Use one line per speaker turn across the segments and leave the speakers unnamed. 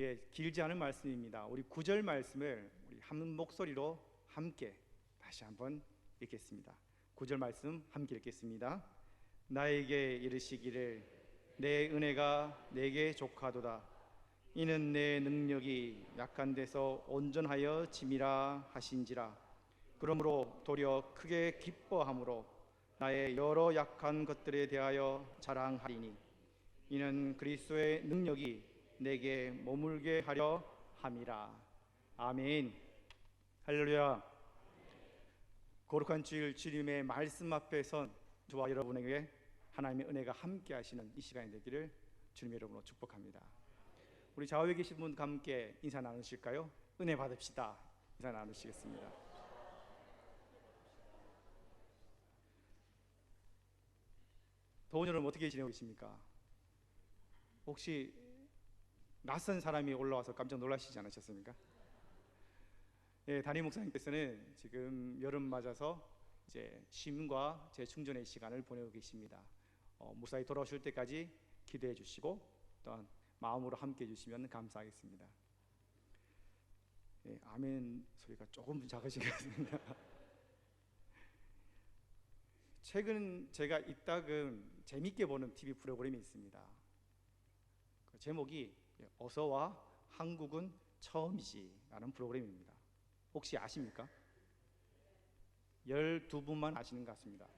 예, 길지 않은 말씀입니다. 우리 구절 말씀을 우리 한 목소리로 함께 다시 한번 읽겠습니다. 구절 말씀 함께 읽겠습니다. 나에게 이르시기를 내 은혜가 내게 족하도다. 이는 내 능력이 약한 데서 온전하여 짐이라 하신지라. 그러므로 도리어 크게 기뻐함으로 나의 여러 약한 것들에 대하여 자랑하리니 이는 그리스도의 능력이 내게 머물게 하려 함이라. 아멘. 할렐루야. 거룩한 주일 주님의 말씀 앞에 선 저와 여러분에게 하나님의 은혜가 함께 하시는 이 시간이 되기를 주님의 이름으로 축복합니다. 우리 좌우에 계신 분과 함께 인사 나누실까요? 은혜 받읍시다. 인사 나누시겠습니다. 더운 여름 어떻게 지내고 계십니까? 혹시 낯선 사람이 올라와서 깜짝 놀라시지 않으셨습니까? 예, 담임 목사님께서는 지금 여름 맞아서 이제 쉼과 재충전의 시간을 보내고 계십니다. 어, 무사히 돌아오실 때까지 기도해 주시고 또한 마음으로 함께 해 주시면 감사하겠습니다. 예, 아멘 소리가 조금 작으신 것 같습니다. 최근 제가 이따금 재밌게 보는 TV 프로그램이 있습니다. 그 제목이 어서와 한국은 처음이지라는 프로그램입니다. 혹시 아십니까? 12분만 아시는 것 같습니다.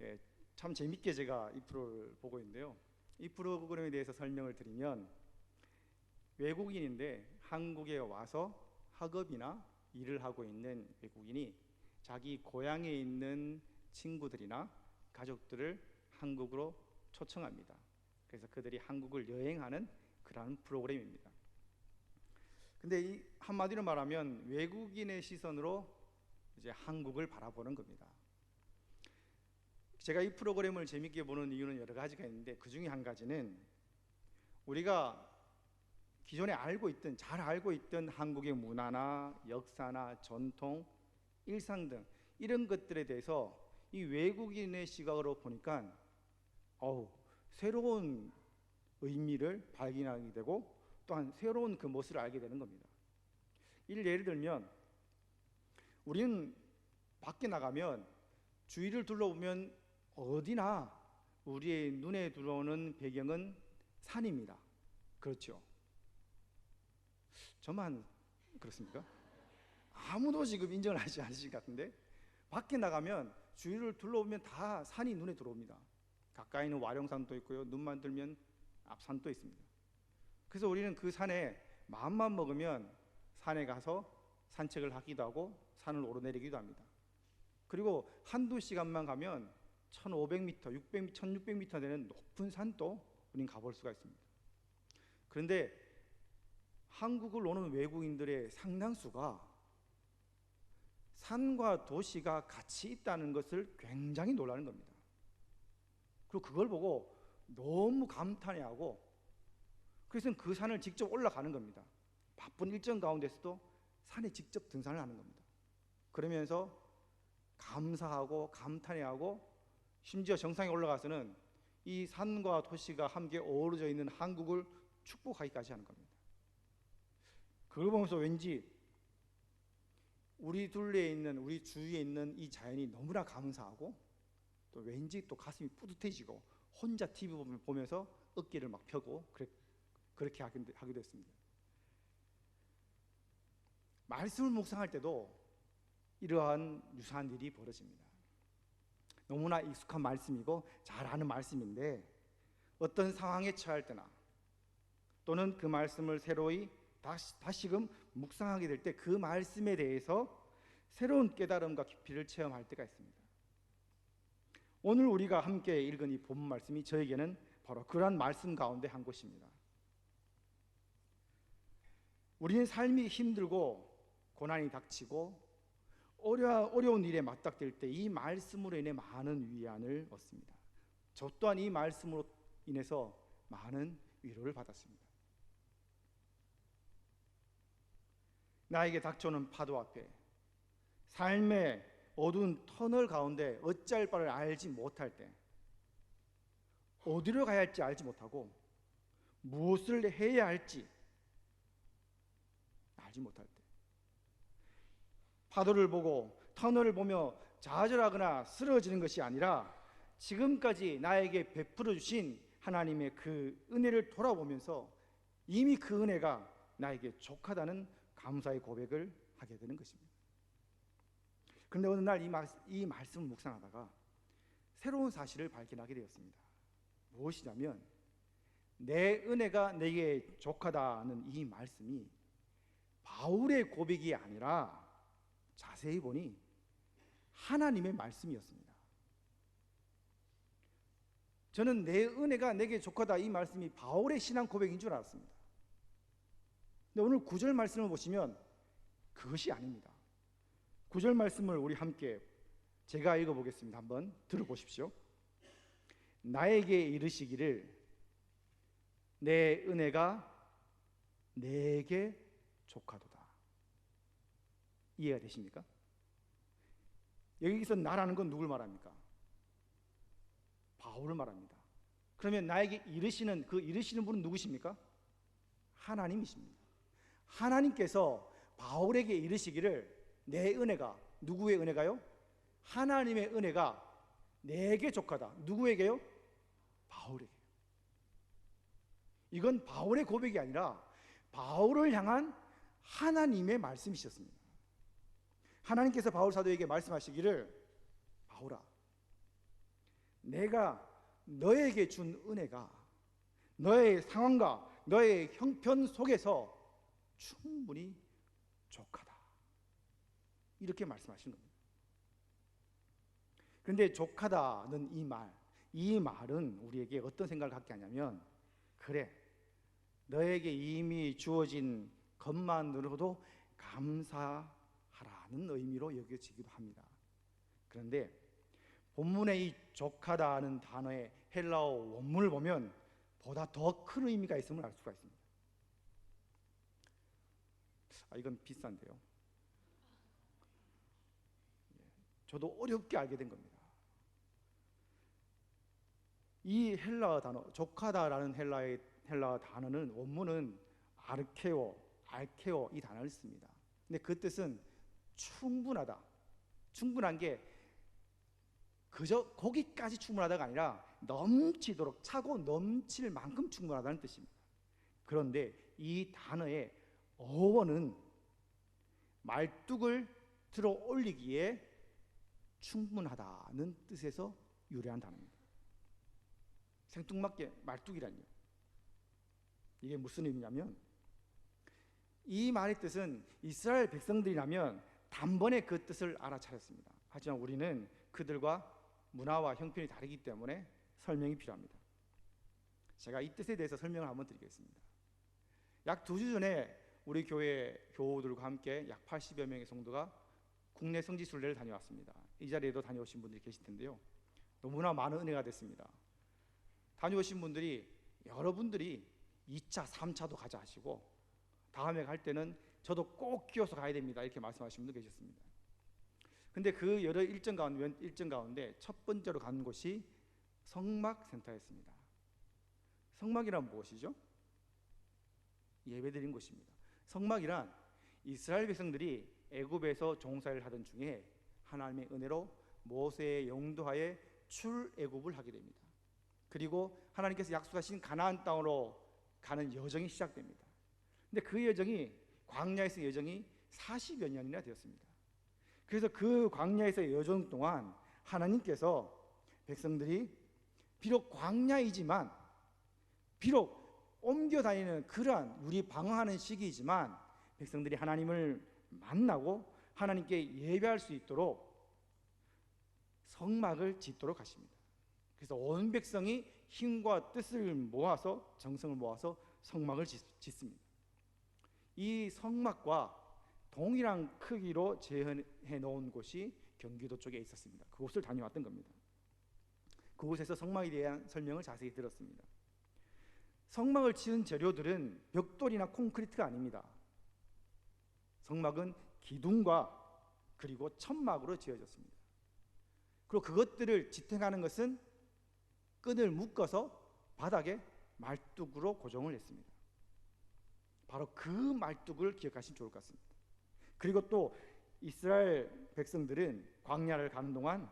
예, 참 재밌게 제가 이 프로를 보고 있는데요. 이 프로그램에 대해서 설명을 드리면 외국인인데 한국에 와서 학업이나 일을 하고 있는 외국인이 자기 고향에 있는 친구들이나 가족들을 한국으로 초청합니다. 그래서 그들이 한국을 여행하는 그러한 프로그램입니다. 근데 이 한마디로 말하면 외국인의 시선으로 이제 한국을 바라보는 겁니다. 제가 이 프로그램을 재밌게 보는 이유는 여러 가지가 있는데 그 중에 한 가지는 우리가 기존에 알고 있던 잘 알고 있던 한국의 문화나 역사나 전통, 일상 등 이런 것들에 대해서 이 외국인의 시각으로 보니까 어우 새로운 의미를 발견하게 되고 또한 새로운 그 모습을 알게 되는 겁니다. 일 예를 들면 우리는 밖에 나가면 주위를 둘러보면 어디나 우리의 눈에 들어오는 배경은 산입니다. 그렇죠? 저만 그렇습니까? 아무도 지금 인정을 하지 않으실 것 같은데 밖에 나가면 주위를 둘러보면 다 산이 눈에 들어옵니다. 가까이는 와룡산도 있고요. 눈만 들면 앞산도 있습니다. 그래서 우리는 그 산에 마음만 먹으면 산에 가서 산책을 하기도 하고 산을 오르내리기도 합니다. 그리고 한두 시간만 가면 1500m, 600m, 1600m 되는 높은 산도 우린 가볼 수가 있습니다. 그런데 한국을 오는 외국인들의 상당수가 산과 도시가 같이 있다는 것을 굉장히 놀라는 겁니다. 그리고 그걸 보고 너무 감탄해하고 그래서 그 산을 직접 올라가는 겁니다. 바쁜 일정 가운데서도 산에 직접 등산을 하는 겁니다. 그러면서 감사하고 감탄해하고 심지어 정상에 올라가서는 이 산과 도시가 함께 어우러져 있는 한국을 축복하기까지 하는 겁니다. 그걸 보면서 왠지 우리 둘레에 있는 우리 주위에 있는 이 자연이 너무나 감사하고 또 왠지 또 가슴이 뿌듯해지고 혼자 TV 보면서 어깨를 막 펴고 그렇게 하기도 했습니다. 말씀을 묵상할 때도 이러한 유사한 일이 벌어집니다. 너무나 익숙한 말씀이고 잘 아는 말씀인데 어떤 상황에 처할 때나 또는 그 말씀을 새로이 다시, 다시금 묵상하게 될 때 그 말씀에 대해서 새로운 깨달음과 깊이를 체험할 때가 있습니다. 오늘 우리가 함께 읽은 이 본문 말씀이 저에게는 바로 그러한 말씀 가운데 한 곳입니다. 우리는 삶이 힘들고 고난이 닥치고 어려, 어려운 일에 맞닥뜨릴 때 이 말씀으로 인해 많은 위안을 얻습니다. 저 또한 이 말씀으로 인해서 많은 위로를 받았습니다. 나에게 닥쳐오는 파도 앞에 삶의 어두운 터널 가운데 어찌할 바를 알지 못할 때 어디로 가야 할지 알지 못하고 무엇을 해야 할지 알지 못할 때 파도를 보고 터널을 보며 좌절하거나 쓰러지는 것이 아니라 지금까지 나에게 베풀어 주신 하나님의 그 은혜를 돌아보면서 이미 그 은혜가 나에게 족하다는 감사의 고백을 하게 되는 것입니다. 그런데 어느 날이 이 말씀을 묵상하다가 새로운 사실을 발견하게 되었습니다. 무엇이냐면 내 은혜가 내게 족하다는 이 말씀이 바울의 고백이 아니라 자세히 보니 하나님의 말씀이었습니다. 저는 내 은혜가 내게 족하다 이 말씀이 바울의 신앙 고백인 줄 알았습니다. 근데 오늘 구절 말씀을 보시면 그것이 아닙니다. 구절 말씀을 우리 함께 제가 읽어 보겠습니다. 한번 들어보십시오. 나에게 이르시기를 내 은혜가 내게 족하도다. 이해가 되십니까? 여기서 나라는 건 누굴 말합니까? 바울을 말합니다. 그러면 나에게 이르시는 그 이르시는 분은 누구십니까? 하나님이십니다. 하나님께서 바울에게 이르시기를 내 은혜가 누구의 은혜가요? 하나님의 은혜가 내게 족하다. 누구에게요? 바울에게. 이건 바울의 고백이 아니라 바울을 향한 하나님의 말씀이셨습니다. 하나님께서 바울 사도에게 말씀하시기를 바울아 내가 너에게 준 은혜가 너의 상황과 너의 형편 속에서 충분히 족하다. 이렇게 말씀하신 겁니다. 그런데 족하다는 이 말, 이 말은 우리에게 어떤 생각을 갖게 하냐면 그래 너에게 이미 주어진 것만으로도 감사하라는 의미로 여겨지기도 합니다. 그런데 본문의 이 족하다는 단어의 헬라어 원문을 보면 보다 더 큰 의미가 있음을 알 수가 있습니다. 아 이건 비싼데요. 예, 저도 어렵게 알게 된 겁니다. 이 헬라어 단어 족하다라는 헬라의 헬라어 단어는 원문은 아르케오, 알케오 이 단어를 씁니다. 근데 그 뜻은 충분하다. 충분한 게 그저 거기까지 충분하다가 아니라 넘치도록 차고 넘칠 만큼 충분하다는 뜻입니다. 그런데 이 단어의 어원은 말뚝을 들어 올리기에 충분하다는 뜻에서 유래한 단어입니다. 생뚱맞게 말뚝이란요. 이게 무슨 의미냐면 이 말의 뜻은 이스라엘 백성들이라면 단번에 그 뜻을 알아차렸습니다. 하지만 우리는 그들과 문화와 형편이 다르기 때문에 설명이 필요합니다. 제가 이 뜻에 대해서 설명을 한번 드리겠습니다. 약 두 주 전에 우리 교회 교우들과 함께 약 80여 명의 성도가 국내 성지 순례를 다녀왔습니다. 이 자리에도 다녀오신 분들이 계실 텐데요. 너무나 많은 은혜가 됐습니다. 다녀오신 분들이 여러분들이 2차, 3차도 가자 하시고 다음에 갈 때는 저도 꼭 끼어서 가야 됩니다. 이렇게 말씀하신 분도 계셨습니다. 근데 그 여러 일정 가운데, 일정 가운데 첫 번째로 간 곳이 성막센터였습니다. 성막이란 무엇이죠? 예배드린 곳입니다. 성막이란 이스라엘 백성들이 애굽에서 종사를 하던 중에 하나님의 은혜로 모세의 영도하에 출애굽을 하게 됩니다. 그리고 하나님께서 약속하신 가나안 땅으로 가는 여정이 시작됩니다. 근데 그 여정이 광야에서 여정이 40여 년이나 되었습니다. 그래서 그 광야에서 여정 동안 하나님께서 백성들이 비록 광야이지만 비록 옮겨 다니는 그러한 우리 방황하는 시기이지만 백성들이 하나님을 만나고 하나님께 예배할 수 있도록 성막을 짓도록 하십니다. 그래서 온 백성이 힘과 뜻을 모아서 정성을 모아서 성막을 짓습니다. 이 성막과 동일한 크기로 재현해 놓은 곳이 경기도 쪽에 있었습니다. 그곳을 다녀왔던 겁니다. 그곳에서 성막에 대한 설명을 자세히 들었습니다. 성막을 지은 재료들은 벽돌이나 콘크리트가 아닙니다. 성막은 기둥과 그리고 천막으로 지어졌습니다. 그리고 그것들을 지탱하는 것은 끈을 묶어서 바닥에 말뚝으로 고정을 했습니다. 바로 그 말뚝을 기억하시면 좋을 것 같습니다. 그리고 또 이스라엘 백성들은 광야를 가는 동안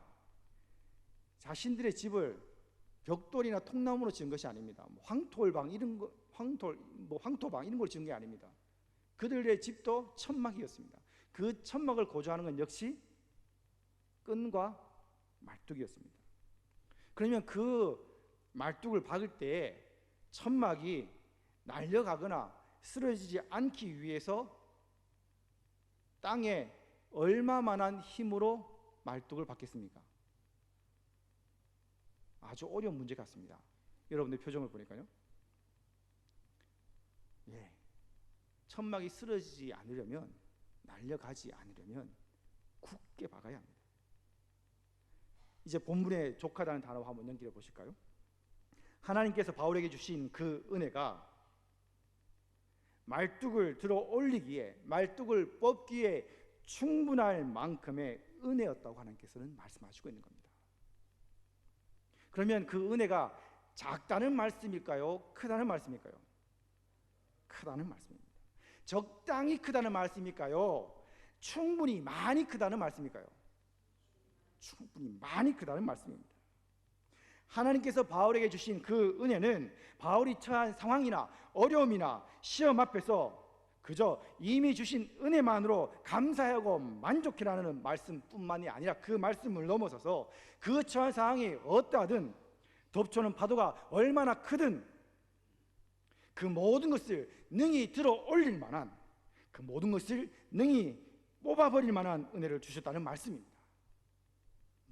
자신들의 집을 벽돌이나 통나무로 지은 것이 아닙니다. 뭐 황토방 이런 거 황토 뭐 황토방 이런 걸 지은 게 아닙니다. 그들의 집도 천막이었습니다. 그 천막을 고조하는 건 역시 끈과 말뚝이었습니다. 그러면 그 말뚝을 박을 때 천막이 날려가거나 쓰러지지 않기 위해서 땅에 얼마만한 힘으로 말뚝을 박겠습니까? 아주 어려운 문제 같습니다. 여러분들 표정을 보니까요. 예. 천막이 쓰러지지 않으려면 날려가지 않으려면 굳게 박아야 합니다. 이제 본문의 족하다는 단어와 한번 연결해 보실까요? 하나님께서 바울에게 주신 그 은혜가 말뚝을 들어 올리기에 말뚝을 뽑기에 충분할 만큼의 은혜였다고 하나님께서는 말씀하시고 있는 겁니다. 그러면 그 은혜가 작다는 말씀일까요? 크다는 말씀일까요? 크다는 말씀입니다. 적당히 크다는 말씀일까요? 충분히 많이 크다는 말씀일까요? 충분히 많이 크다는 말씀입니다. 하나님께서 바울에게 주신 그 은혜는 바울이 처한 상황이나 어려움이나 시험 앞에서 그저 이미 주신 은혜만으로 감사하고 만족해라는 말씀뿐만이 아니라 그 말씀을 넘어서서 그 처한 상황이 어떠하든 덮쳐오는 파도가 얼마나 크든 그 모든 것을 능히 들어 올릴 만한 그 모든 것을 능히 뽑아버릴 만한 은혜를 주셨다는 말씀입니다.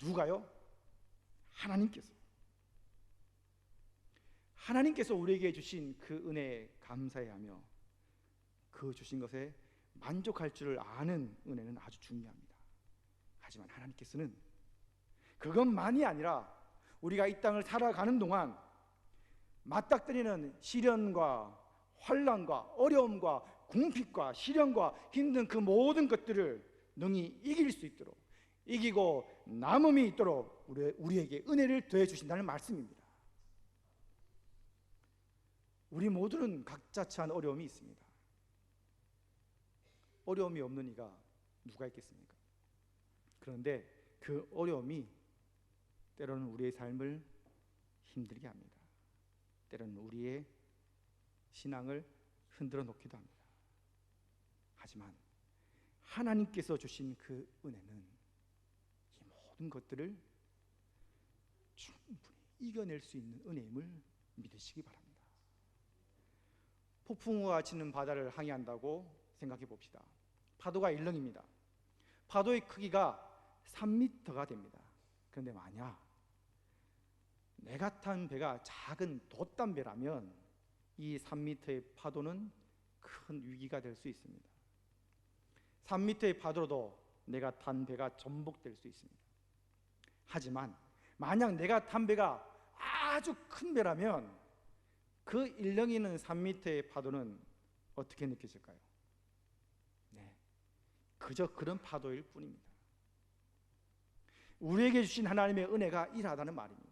누가요? 하나님께서. 하나님께서 우리에게 주신 그 은혜에 감사해하며 그 주신 것에 만족할 줄을 아는 은혜는 아주 중요합니다. 하지만 하나님께서는 그것만이 아니라 우리가 이 땅을 살아가는 동안 맞닥뜨리는 시련과 환란과 어려움과 궁핍과 시련과 힘든 그 모든 것들을 능히 이길 수 있도록 이기고 남음이 있도록 우리, 우리에게 은혜를 더해 주신다는 말씀입니다. 우리 모두는 각자 처한 어려움이 있습니다. 어려움이 없는 이가 누가 있겠습니까? 그런데 그 어려움이 때로는 우리의 삶을 힘들게 합니다. 때로는 우리의 신앙을 흔들어 놓기도 합니다. 하지만 하나님께서 주신 그 은혜는 이 모든 것들을 충분히 이겨낼 수 있는 은혜임을 믿으시기 바랍니다. 폭풍우가 치는 바다를 항해한다고 생각해 봅시다. 파도가 일렁입니다. 파도의 크기가 3m가 됩니다. 그런데 만약 내가 탄 배가 작은 돛담배라면 이 3m의 파도는 큰 위기가 될 수 있습니다. 3m의 파도로도 내가 탄 배가 전복될 수 있습니다. 하지만 만약 내가 탄 배가 아주 큰 배라면 그 일렁이는 3m의 파도는 어떻게 느껴질까요? 네. 그저 그런 파도일 뿐입니다. 우리에게 주신 하나님의 은혜가 이러하다는 말입니다.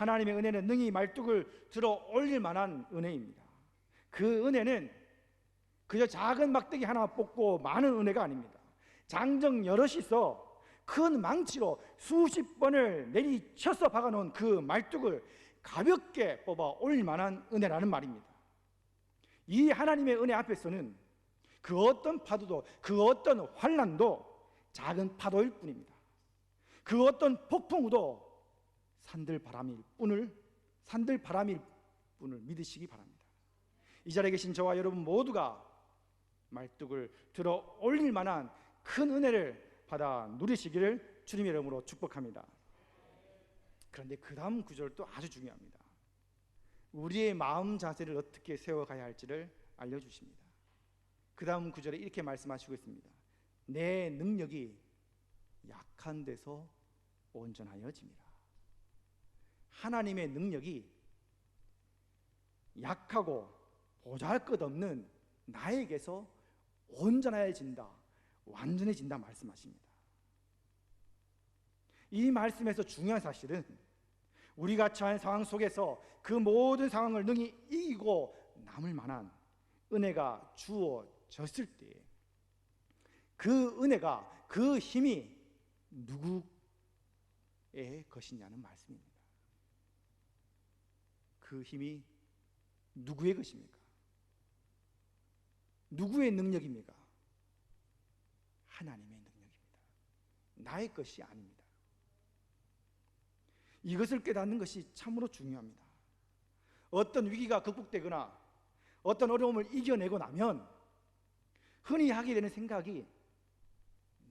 하나님의 은혜는 능히 말뚝을 들어 올릴 만한 은혜입니다. 그 은혜는 그저 작은 막대기 하나 뽑고 많은 은혜가 아닙니다. 장정 여럿이서 큰 망치로 수십 번을 내리쳐서 박아놓은 그 말뚝을 가볍게 뽑아 올릴 만한 은혜라는 말입니다. 이 하나님의 은혜 앞에서는 그 어떤 파도도 그 어떤 환란도 작은 파도일 뿐입니다. 그 어떤 폭풍우도 산들 바람일 뿐을 산들 바람일 뿐을 믿으시기 바랍니다. 이 자리에 계신 저와 여러분 모두가 말뚝을 들어 올릴 만한 큰 은혜를 받아 누리시기를 주님의 이름으로 축복합니다. 그런데 그 다음 구절도 아주 중요합니다. 우리의 마음 자세를 어떻게 세워가야 할지를 알려주십니다. 그 다음 구절에 이렇게 말씀하시고 있습니다. 내 능력이 약한 데서 온전하여집니다. 하나님의 능력이 약하고 보잘 것 없는 나에게서 온전해진다, 완전해진다 말씀하십니다. 이 말씀에서 중요한 사실은 우리가 처한 상황 속에서 그 모든 상황을 능히 이기고 남을 만한 은혜가 주어졌을 때에 그 은혜가 그 힘이 누구의 것이냐는 말씀입니다. 그 힘이 누구의 것입니까? 누구의 능력입니까? 하나님의 능력입니다. 나의 것이 아닙니다. 이것을 깨닫는 것이 참으로 중요합니다. 어떤 위기가 극복되거나 어떤 어려움을 이겨내고 나면 흔히 하게 되는 생각이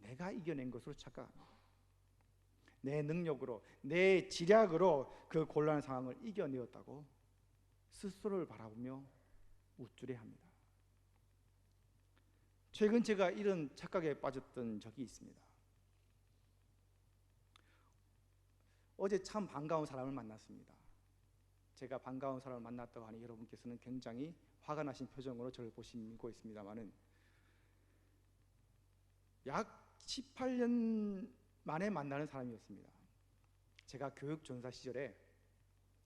내가 이겨낸 것으로 착각합니다. 내 능력으로, 내 지략으로 그 곤란한 상황을 이겨내었다고 스스로를 바라보며 우쭐해합니다. 최근 제가 이런 착각에 빠졌던 적이 있습니다. 어제 참 반가운 사람을 만났습니다. 제가 반가운 사람을 만났다고 하니 여러분께서는 굉장히 화가 나신 표정으로 저를 보시고 있습니다만은 약 18년 만에 만나는 사람이었습니다. 제가 교육 전사 시절에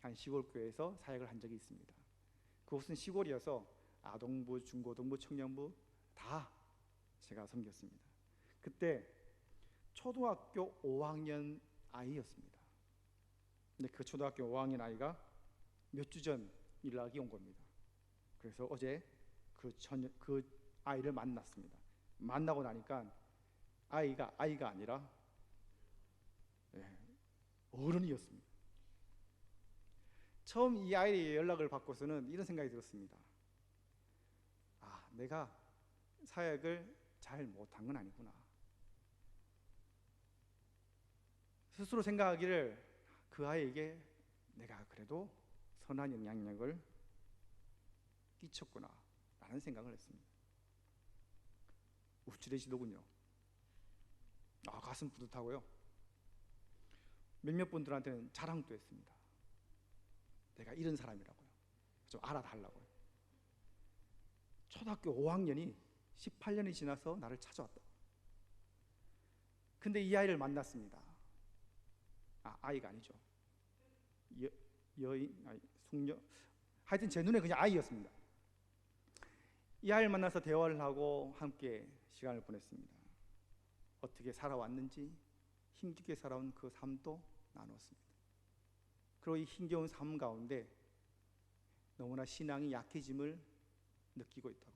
한 시골 교회에서 사역을 한 적이 있습니다. 그곳은 시골이어서 아동부, 중고등부, 청년부 다 제가 섬겼습니다. 그때 초등학교 5학년 아이였습니다. 근데 그 초등학교 5학년 아이가 몇 주 전 연락이 온 겁니다. 그래서 어제 그, 전, 그 아이를 만났습니다. 만나고 나니까 아이가 아이가 아니라 예, 어른이었습니다. 처음 이 아이의 연락을 받고서는 이런 생각이 들었습니다. 아, 내가 사역을 잘 못한 건 아니구나. 스스로 생각하기를 그 아이에게 내가 그래도 선한 영향력을 끼쳤구나 라는 생각을 했습니다. 우쭐해지더군요. 아, 가슴 뿌듯하고요. 몇몇 분들한테는 자랑도 했습니다. 내가 이런 사람이라고요. 좀 알아달라고요. 초등학교 5학년이 18년이 지나서 나를 찾아왔다. 근데 이 아이를 만났습니다. 아, 아이가 아니죠. 여, 여인, 아니, 숙녀. 하여튼 제 눈에 그냥 아이였습니다. 이 아이를 만나서 대화를 하고 함께 시간을 보냈습니다. 어떻게 살아왔는지 힘겹게 살아온 그 삶도 나눴습니다. 그리고 이 힘겨운 삶 가운데 너무나 신앙이 약해짐을 느끼고 있다고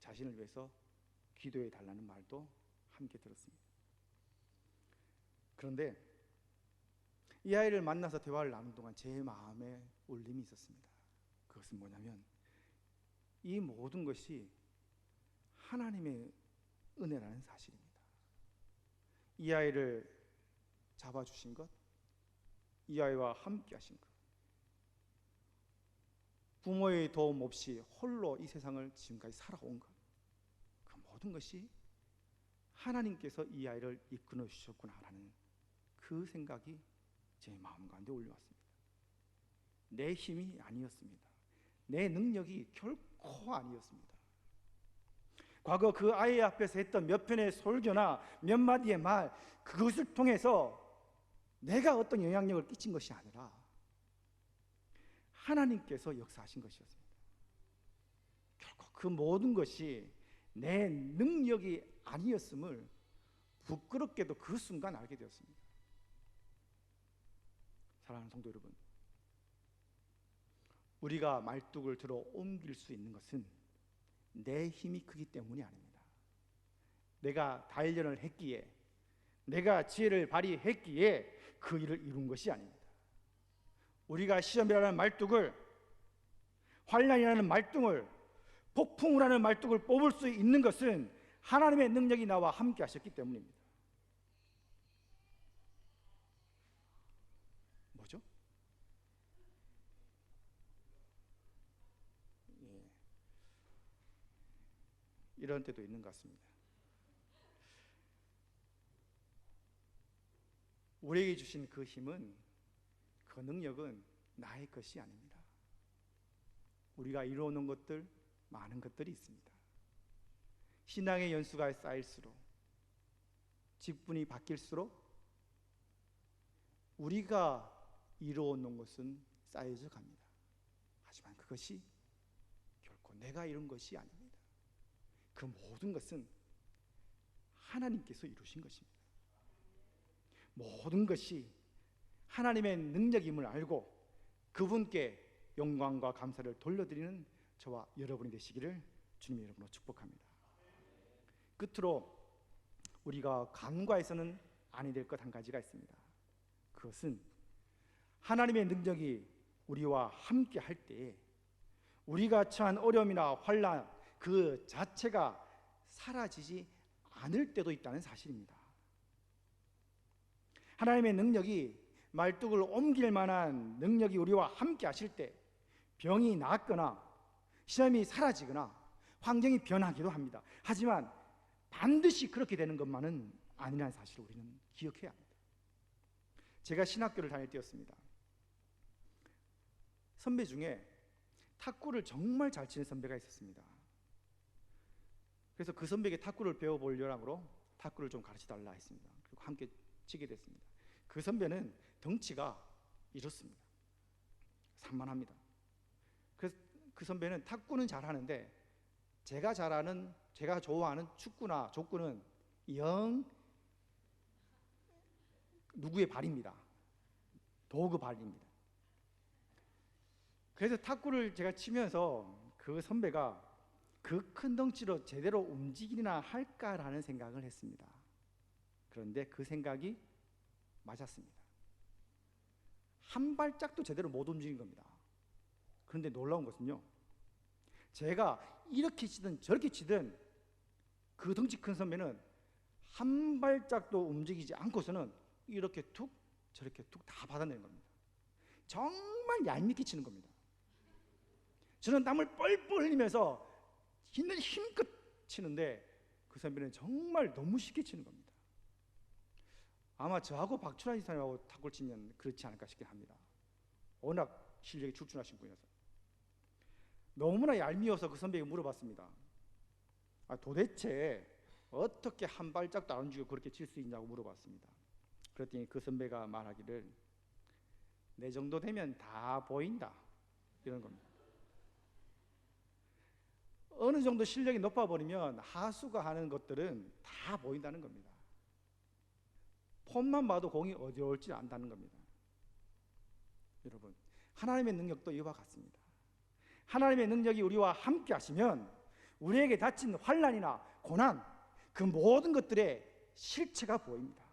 자신을 위해서 기도해 달라는 말도 함께 들었습니다. 그런데 이 아이를 만나서 대화를 나눈 동안 제 마음에 울림이 있었습니다. 그것은 뭐냐면 이 모든 것이 하나님의 은혜라는 사실입니다. 이 아이를 잡아주신 것, 이 아이와 함께 하신 것, 부모의 도움 없이 홀로 이 세상을 지금까지 살아온 것, 그 모든 것이 하나님께서 이 아이를 이끌어 주셨구나라는 그 생각이 제 마음 가운데 올려왔습니다. 내 힘이 아니었습니다. 내 능력이 결코 아니었습니다. 과거 그 아이 앞에서 했던 몇 편의 설교나 몇 마디의 말 그것을 통해서 내가 어떤 영향력을 끼친 것이 아니라 하나님께서 역사하신 것이었습니다. 결코 그 모든 것이 내 능력이 아니었음을 부끄럽게도 그 순간 알게 되었습니다. 사랑하는 성도 여러분, 우리가 말뚝을 들어 옮길 수 있는 것은 내 힘이 크기 때문이 아닙니다. 내가 단련을 했기에, 내가 지혜를 발휘했기에 그 일을 이룬 것이 아닙니다. 우리가 시험이라는 말뚝을 환란이라는 말뚝을 폭풍이라는 말뚝을 뽑을 수 있는 것은 하나님의 능력이 나와 함께 하셨기 때문입니다. 뭐죠? 예. 이런 때도 있는 것 같습니다. 우리에게 주신 그 힘은 그 능력은 나의 것이 아닙니다. 우리가 이루어놓은 것들 많은 것들이 있습니다. 신앙의 연수가 쌓일수록 직분이 바뀔수록 우리가 이루어놓은 것은 쌓여져 갑니다. 하지만 그것이 결코 내가 이룬 것이 아닙니다. 그 모든 것은 하나님께서 이루신 것입니다. 모든 것이 하나님의 능력임을 알고 그분께 영광과 감사를 돌려드리는 저와 여러분이 되시기를 주님의 이름으로 축복합니다. 끝으로 우리가 간과해서는 아니 될 것 한 가지가 있습니다. 그것은 하나님의 능력이 우리와 함께 할 때에 우리가 처한 어려움이나 환란 그 자체가 사라지지 않을 때도 있다는 사실입니다. 하나님의 능력이 말뚝을 옮길 만한 능력이 우리와 함께 하실 때 병이 낫거나 시험이 사라지거나 환경이 변하기도 합니다. 하지만 반드시 그렇게 되는 것만은 아니라는 사실을 우리는 기억해야 합니다. 제가 신학교를 다닐 때였습니다. 선배 중에 탁구를 정말 잘 치는 선배가 있었습니다. 그래서 그 선배에게 탁구를 배워보려고 탁구를 좀 가르쳐 달라 했습니다. 그리고 함께 치게 됐습니다. 그 선배는 덩치가 이렇습니다. 산만합니다. 그래서 그 선배는 탁구는 잘하는데 제가 잘하는 제가 좋아하는 축구나 족구는 영 누구의 발입니다. 도구 발입니다. 그래서 탁구를 제가 치면서 그 선배가 그 큰 덩치로 제대로 움직이나 할까라는 생각을 했습니다. 그런데 그 생각이 맞았습니다. 한 발짝도 제대로 못 움직인 겁니다. 그런데 놀라운 것은요. 제가 이렇게 치든 저렇게 치든 그 덩치 큰 선배는 한 발짝도 움직이지 않고서는 이렇게 툭 저렇게 툭 다 받아내는 겁니다. 정말 얄밉게 치는 겁니다. 저는 땀을 뻘뻘 흘리면서 힘껏 치는데 그 선배는 정말 너무 쉽게 치는 겁니다. 아마 저하고 박철환 이사님하고 탁구를 치면 그렇지 않을까 싶긴 합니다. 워낙 실력이 출중하신 분이어서 너무나 얄미워서 그 선배에게 물어봤습니다. 아, 도대체 어떻게 한 발짝도 안 움직이고 그렇게 칠 수 있냐고 물어봤습니다. 그랬더니 그 선배가 말하기를 내 정도 되면 다 보인다 이런 겁니다. 어느 정도 실력이 높아 버리면 하수가 하는 것들은 다 보인다는 겁니다. 폼만 봐도 공이 어디 올지 안다는 겁니다. 여러분, 하나님의 능력도 이와 같습니다. 하나님의 능력이 우리와 함께 하시면 우리에게 닥친 환란이나 고난 그 모든 것들의 실체가 보입니다.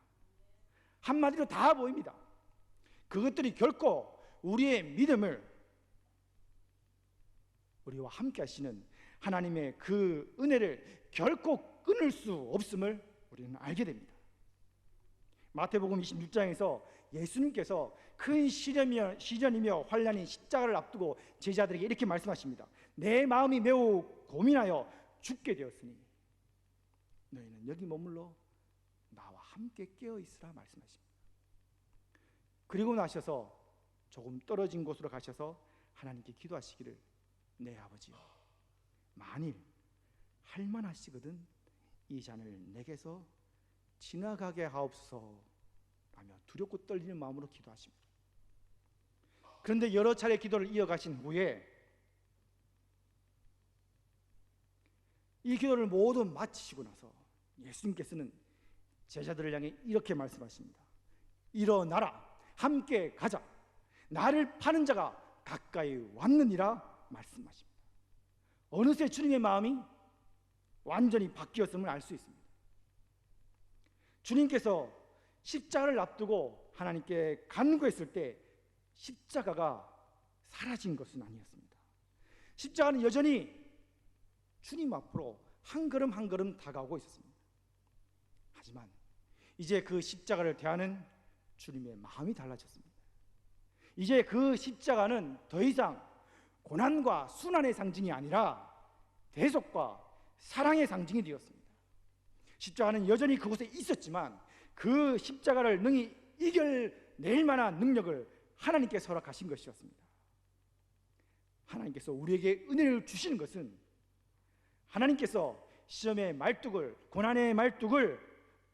한마디로 다 보입니다. 그것들이 결코 우리의 믿음을 우리와 함께 하시는 하나님의 그 은혜를 결코 끊을 수 없음을 우리는 알게 됩니다. 마태복음 26장에서 예수님께서 큰 시련이며, 시련이며 환란인 십자가를 앞두고 제자들에게 이렇게 말씀하십니다. 내 마음이 매우 고민하여 죽게 되었으니 너희는 여기 머물러 나와 함께 깨어 있으라 말씀하십니다. 그리고 나셔서 조금 떨어진 곳으로 가셔서 하나님께 기도하시기를 내 아버지여 만일 할 만하시거든 이 잔을 내게서 지나가게 하옵소서 라며 두렵고 떨리는 마음으로 기도하십니다. 그런데 여러 차례 기도를 이어가신 후에 이 기도를 모두 마치시고 나서 예수님께서는 제자들을 향해 이렇게 말씀하십니다. 일어나라 함께 가자 나를 파는 자가 가까이 왔느니라 말씀하십니다. 어느새 주님의 마음이 완전히 바뀌었음을 알 수 있습니다. 주님께서 십자가를 앞두고 하나님께 간구했을 때 십자가가 사라진 것은 아니었습니다. 십자가는 여전히 주님 앞으로 한 걸음 한 걸음 다가오고 있었습니다. 하지만 이제 그 십자가를 대하는 주님의 마음이 달라졌습니다. 이제 그 십자가는 더 이상 고난과 순환의 상징이 아니라 대속과 사랑의 상징이 되었습니다. 십자가는 여전히 그곳에 있었지만 그 십자가를 능히 이겨낼 만한 능력을 하나님께서 허락하신 것이었습니다. 하나님께서 우리에게 은혜를 주시는 것은 하나님께서 시험의 말뚝을 고난의 말뚝을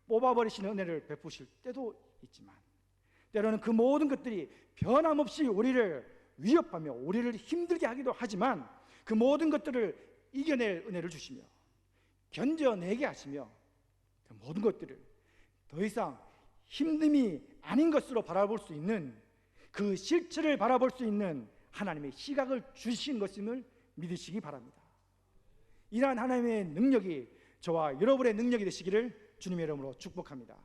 뽑아버리시는 은혜를 베푸실 때도 있지만 때로는 그 모든 것들이 변함없이 우리를 위협하며 우리를 힘들게 하기도 하지만 그 모든 것들을 이겨낼 은혜를 주시며 견뎌내게 하시며 그 모든 것들을 더 이상 힘듦이 아닌 것으로 바라볼 수 있는 그 실체를 바라볼 수 있는 하나님의 시각을 주신 것임을 믿으시기 바랍니다. 이러한 하나님의 능력이 저와 여러분의 능력이 되시기를 주님의 이름으로 축복합니다.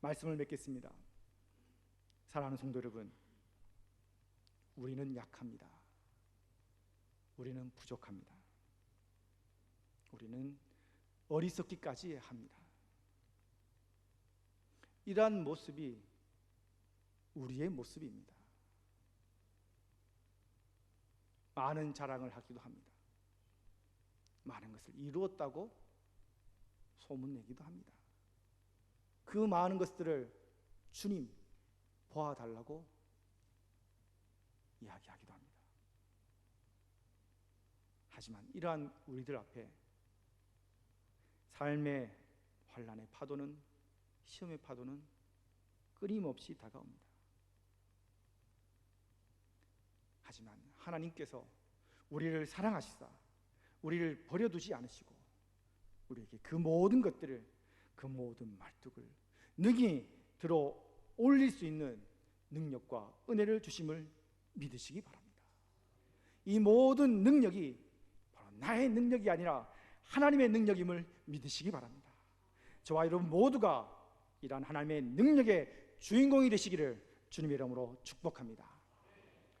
말씀을 맺겠습니다. 사랑하는 성도 여러분, 우리는 약합니다. 우리는 부족합니다. 우리는 어리석기까지 합니다. 이러한 모습이 우리의 모습입니다. 많은 자랑을 하기도 합니다. 많은 것을 이루었다고 소문내기도 합니다. 그 많은 것들을 주님 보아달라고 이야기하기도 합니다. 하지만 이러한 우리들 앞에 삶의 환란의 파도는 시험의 파도는 끊임없이 다가옵니다. 하지만 하나님께서 우리를 사랑하시사 우리를 버려두지 않으시고 우리에게 그 모든 것들을 그 모든 말뚝을 능히 들어 올릴 수 있는 능력과 은혜를 주심을 믿으시기 바랍니다. 이 모든 능력이 바로 나의 능력이 아니라 하나님의 능력임을 믿으시기 바랍니다. 저와 여러분 모두가 이러한 하나님의 능력의 주인공이 되시기를 주님의 이름으로 축복합니다.